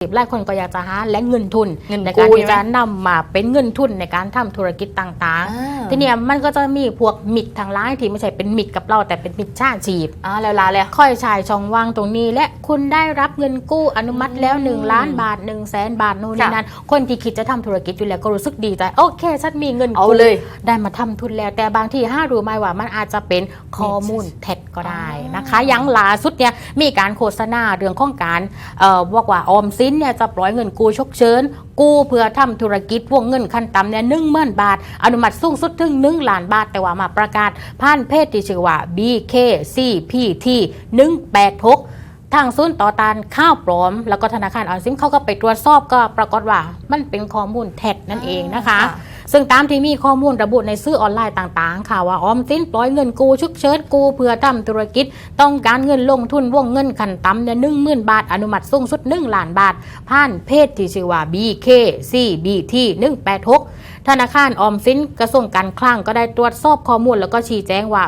หลายคนก็อยากจะหาและเงินทุนเงินในกู้การที่ใช่จะไหมนำมาเป็นเงินทุนในการทำธุรกิจต่างอ่า ๆ ทีเนี้ยมันก็จะมีพวกมิตรทางร้ายที่ไม่ใช่เป็นมิตรกับเราแต่เป็นมิตรชาชีพอ่าแล้วลาเลย ค่อยชายช่องว่างตรงนี้ และคุณได้รับเงินกู้อนุมัติแล้ว 1 ล้านบาท1นึ่งแสนบาทนู่นนี่ค่ะนั่นคนที่คิดจะทำธุรกิจอยู่แล้วก็รู้สึกดีใจโอเคฉันมีเงินเอากู้เลย ได้มาทำทุนแล้ว แต่บางที่ห้ารู้ไหมว่ามันอาจจะเป็นข้อมูลเท็จก็ได้นะคะอ่าอยังล่าสุดเนี่ยมีการโฆษณาเรื่องของการเอ่อบอกว่าออมสินเนี่ยจะปล่อยเงินกู้ชกเชิญ กู้เพื่อทำธุรกิจวงเงินขั้นต่ำเนี่ยหนึ่งหมื่นบาท อนุมัติสูงสุดถึงหนึ่งล้านบาท แต่ว่ามาประกาศผ่านเพจที่ชื่อว่า BKCPT 186ทางศูนย์ต่อต้านข้าวปลอม แล้วก็ธนาคารออมสินเขาก็ไปตรวจสอบก็ปรากฏว่ามันเป็นข้อมูลแท็จนั่นเองนะคะะ ซึ่งตามที่มีข้อมูลระบุในสื่อออนไลน์ต่างๆ ค่ะว่าออมสินปล่อยเงินกู้ชุกเชิดกู้เพื่อทำธุรกิจ ต้องการเงินลงทุนวงเงินขั้นต่ำเนี่ยหนึ่งหมื่นบาท อนุมัติสูงสุดนึ่งล้านบาท ผ่านเพจที่ชื่อว่า BKCBT 186ธนาคารออมสินกระทรวงการคลังก็ได้ตรวจสอบข้อมูลแล้วก็ชี้แจงว่า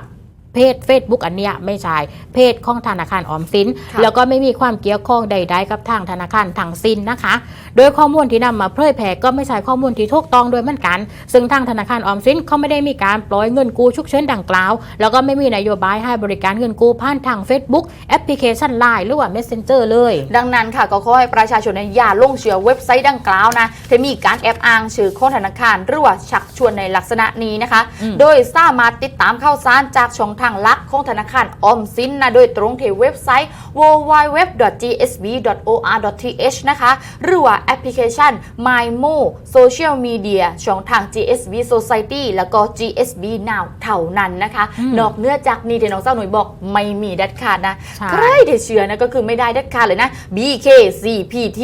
เพจ Facebook อันเนี้ยไม่ใช่เพจของธนาคารออมสินค่ะแล้วก็ไม่มีความเกี่ยวข้องใด ๆ กับทางธนาคารทั้งสิ้นนะคะ โดยข้อมูลที่นำมาเผยแพร่ก็ไม่ใช่ข้อมูลที่ถูกต้องด้วยเหมือนกัน ซึ่งทางธนาคารออมสินเขาไม่ได้มีการปล่อยเงินกู้ฉุกเฉินดังกล่าว แล้วก็ไม่มีนโยบายให้บริการเงินกู้ผ่านทาง Facebook แอปพลิเคชัน Line หรือว่า Messenger เลย ดังนั้นค่ะก็ขอให้ประชาชนเนี่ยอย่าลงเชื่อเว็บไซต์ดังกล่าวนะที่มีการแอบอ้างชื่อของธนาคารหรือว่าชักชวนในลักษณะนี้นะคะอืมโดยสามารถติดตามข่าวสารจากช่องทางลักของธนาคารออมสินนะโดยตรงที่เว็บไซต์ www.gsb.or.th นะคะหรือว่าแอปพลิเคชัน MyMo Social Media ช่องทาง GSB Society แล้วก็ GSB Now เท่านั้นนะคะอืมนอกเหนื้อจากนี้ที่น้องเจ้าหนุ่ยบอกไม่มีเด็ดขาดนะใช่ใครที่เชื่อนะก็คือไม่ได้เด็ดขาดเลยนะ BKCPT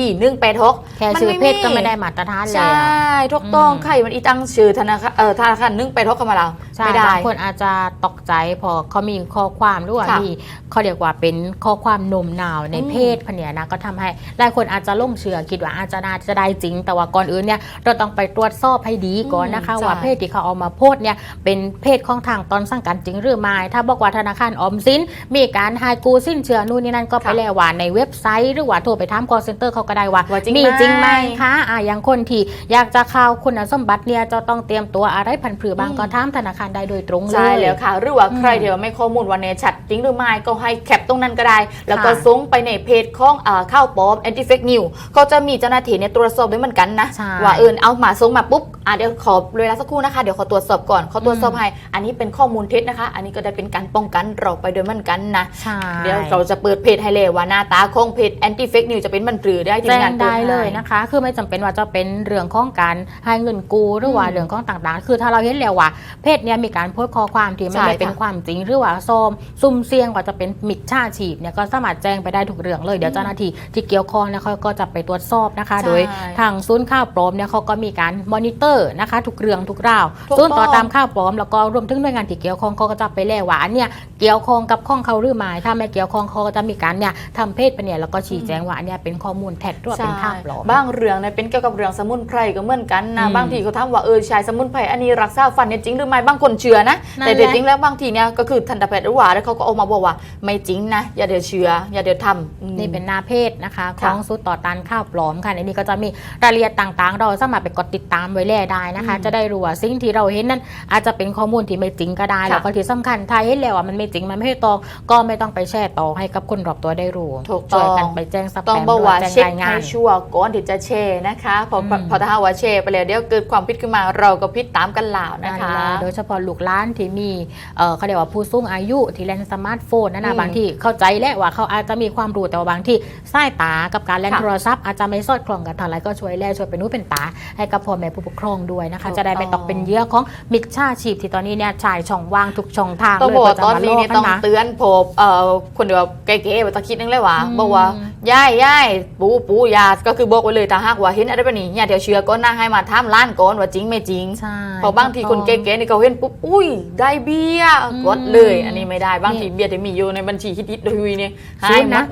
186แค่ชื่อเพจก็ไม่ได้มาตรฐานเลยใช่อะถูกต้องอืมใครมันอีตั้งชื่อธนาคารเอ่อธนาคาร1ไปทกเข้ามาแล้วใช่ไม่ได้บางคนอาจจะตกใจพอเขามีข้อความหรือว่าค่ะมีเขาเรียกว่าเป็นข้อความโนมนาวในอืมเพจพะเนี่ยนะก็ทำให้หลายคนอาจจะล่มเชื่อคิดว่าอาจจะน่าจะได้จริง แต่ว่าก่อนอื่นเนี่ยเราต้องไปตรวจสอบให้ดีก่อนนะคะ อืมว่าใช่เพจที่เขาเอามาโพสต์เนี่ยเป็นเพจของทางตอนสังกัดจริงหรือไม่ถ้าบอกว่าธนาคารออมสิน มีการหายกูสิ้นเชื่อนู่นนี่นั่นก็ไปค่ะแล้วว่าในเว็บไซต์ หรือว่าโทรไปถาม call center เขาก็ได้ว่าว่าจริงมีไหม จริงไหมคะอ่าอย่างคนที่อยากจะเข้าคุณสมบัติเนี่ยจะต้องเตรียมตัวอะไรพันผือบางอืมก็ถามธนาคารได้โดยตรงเลย ใช่แล้วค่ะ หรือว่าใครอืมเดี๋ยวไม่ข้อมูลวันนี้ชัดจริงหรือไม่ก็ให้แคป ตรงนั้นก็ได้ แล้วก็ค่ะส่งไปในเพจของอ่าข้าวปลอม anti fake news เขาจะมีเจ้าหน้าที่เนี่ยตรวจสอบด้วยเหมือนกันนะใช่ว่าเออเอามาส่งมาปุ๊บอะเดี๋ยวขอเวลาสักครู่นะคะเดี๋ยวขอตรวจสอบก่อนเขาตรวจสอบให้อันนี้เป็นข้อมูลเท็จนะคะ อันนี้ก็ได้เป็นการป้องกันเราไปด้วยเหมือนกันนะใช่เดี๋ยวเราจะเปิดเพจให้เลยว่าหน้าตาของเพจ anti fake news จะเป็นมันหรือได้ทีมแจ้งงานปิได้ให้เลยนะคะ คือไม่จำเป็นว่าจะเป็นเรื่องของการให้เงินกู้หรือว่าอืมเรื่องของต่างๆ คือถ้าเราเห็นแล้วว่าเพจเนี้ยมีการโพสต์ข้อความที่ไม่ใช่ได้ค่ะเป็นความจริงหรือว่าโซมซุ่มเสี่ยงกว่าจะเป็นมิจฉาชีพเนี่ยก็สามารถแจ้งไปได้ทุกเรื่องเลย เดี๋ยวเจ้าหน้าที่ที่เกี่ยวข้องเนี่ยเขาก็จะไปตรวจสอบนะคะใช่โดยทางศูนย์ข้าวปลอมเนี่ยเขาก็มีการมอนิเตอร์นะคะทุกเรื่องทุกราวถูกศูนย์ต่อต้องตามข้าวปลอมแล้วก็รวมถึงหน่วยงานที่เกี่ยวข้องเขาก็จะไปแล่ว่าอันเนี่ยเกี่ยวข้องกับข้องเขาหรือไม่ถ้าไม่เกี่ยวข้องเขาก็จะมีการเนี่ยทำเพจไปเนี่ยแล้วก็ชี้แจงว่าอันเนี้ยเป็นข้อมูลแท็กหรือว่าเป็นข้าวปลอมบางเรื่องเนี่ยเป็นเกี่ยวกับเรื่องสมุนไพรก็เหมือนกันนะอืมบางทีเขาถามว่าเออใช้สมุนไพรอันนี้รักษาฟันเนี่ยจริงหรือไม่บางคนเชื่อนะนั่นแต่แหละจริงๆแล้วบางทีเนี่ยก็คือทันตแพทย์หรือว่าแล้วเขาก็ออกมาบอกว่าไม่จริงนะอย่าเดี๋ยวเชื่ออย่าเดี๋ยวทำอืมนี่เป็นหน้าเพจนะคะขค่ะองสุดต่อตันข้าวปลอมค่ะในนี้ก็จะมีรายละเอียดต่างๆ เราสามารถไปกดติดตามไว้แล่ได้นะคะอืมจะได้รู้ว่าสิ่งที่เราเห็นนั้น อาจจะเป็นข้อมูลที่ไม่จริงก็ได้ค่ะแล้วก็ที่สำคัญถ้าเห็นแล้วว่ามันไม่จริงมันไม่ตรงก็ไม่ต้องไปแชร์ต่อให้กับคนรอบตัวได้รู้ถูกต้ช่อวยงกันไปแจ้งสแปต้องมบอกว่าหรืเช็คแจ้งรายงาให้นชัวร์ก่อนที่จะแชร์นะคะเพออืมพอถ้าว่าแชร์ไปแล้วเดี๋ยวเกิดความผิดขึ้นมาเราก็ผิดตามกันหล่าวนะคะนั่นแหละโดยเฉพาะลูกหล้านที่มีเอ่อเขาเรียกว่าผู้สูงอายุที่เล่นสมาร์ทโฟนนั่นอืนะมบางที่เข้าใจแหละว่าเขาอาจจะมีความรู้แต่ว่าบางที่สายตากับการเล่นค่ะโทรศัพท์อาจจะไม่สอดคล้องกันเท่าไหร่ก็ช่วยแลช่วยเป็นหูเป็นตา ให้กับพ่อแม่ผู้ปกครองด้วยนะคะถูกจะได้ไม่ตกเป็นเหยื่อของมิจฉาชีพที่ตอนนี้เนี่ยชายช่องว่างทุกช่องทางต้องเลยบอกว่าจะตอนมานี้ล่เนี่ยต้องกัะเตือนผมเอ่อคนเดียวเก๋ๆว่าตะคิดนึงเลยว่าอืมบอกว่า ย่ายย่ายปูปูยาก็คือบอกไว้เลยถ้าหากว่าเห็นอะไรแบบนี้อย่าเดี๋ยวเชื่อก็น่าให้มาถามร้านก่อนว่าจริงไม่จริงใช่เพราะบางทีคนเก๋ๆนี่เขาเห็นปุ๊บอุ้ยได้เบี้ยอืมกดเลย อันนี้ไม่ได้บางทีเบี้ยที่มีอยู่ในบัญชีฮิตๆโดยเนี่ยศูให้นย์หมนะด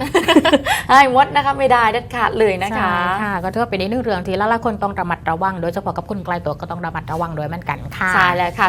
ให้หมดนะคะไม่ได้เด็ดขาดเลยนะคะใช่ค่ะก็ถือว่าเป็นอีกหนึ่งเรื่องที่หลายๆคนต้องระมัดระวัง โดยเฉพาะกับคนไกลตัวก็ต้องระมัดระวังด้วยเหมือนกันค่ะใช่แล้วค่ะ